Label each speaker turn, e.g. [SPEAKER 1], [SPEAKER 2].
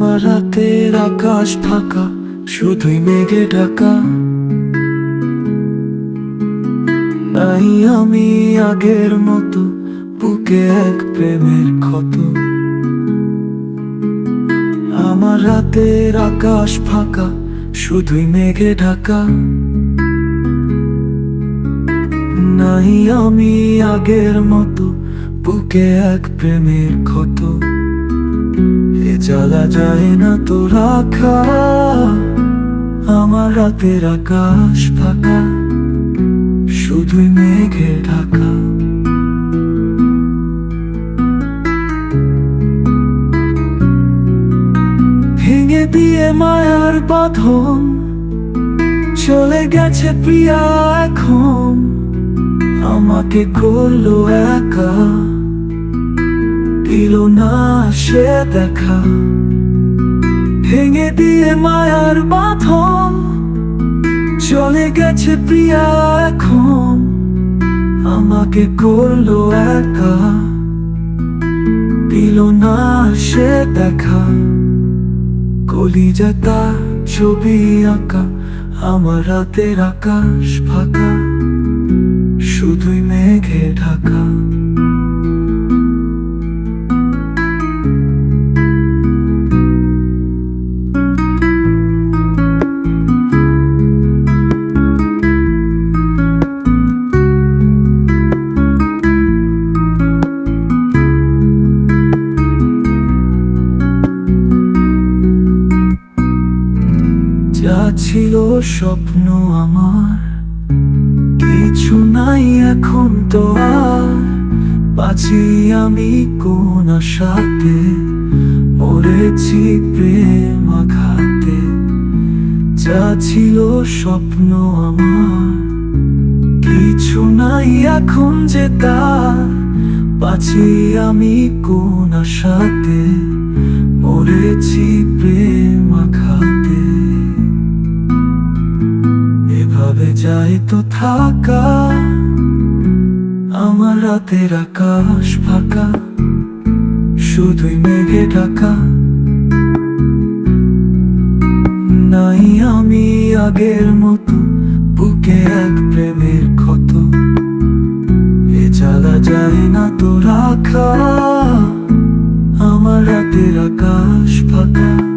[SPEAKER 1] আমার রাতের আকাশ ফাঁকা, শুধুই মেঘে ঢাকা। নাই আমি আগের মতো, বুকে এক প্রেমের ক্ষত। আমার রাতের আকাশ ফাঁকা, শুধুই মেঘে ঢাকা। নাই আমি আগের মতো, বুকে এক প্রেমের ক্ষত। জ্বালা যায় না তো রাখা। আমার রাতের আকাশ ফাঁকা, শুধুই মেঘে ঢাকা। ভেঙে দিয়ে মায়ার বাঁধন, চলে গেছে প্রিয়া এখন। আমাকে করল একা। দিল না সে দেখা। ভেঙে দিয়ে মায়ার বাঁধন চলে গেছে প্রিয়া এখন। আমাকে করল একা। দিল না সে দেখা। কলিজা তার ছবি আঁকা, আমার রাতের আকাশ ফাঁকা। শুধুই মেঘে ঢাকা। ছিল স্বপ্ন আমার। কিছু নাই এখন তো আর। বাঁচি আমি কোন আশাতে। মরেছি প্রেম আঘাতে। যা ছিল স্বপ্ন আমার। কিছু নাই এখন যে তার বাঁচি আমি কোন আশাতে। মরেছি যাই তো থাকা। আমার রাতের আকাশ ফাঁকা, শুধুই মেঘে ঢাকা। নাই আমি আগের মতো, বুকে এক প্রেমের ক্ষত। এ জ্বালা যায় না তো রাখা। আমার রাতের আকাশ ফাঁকা।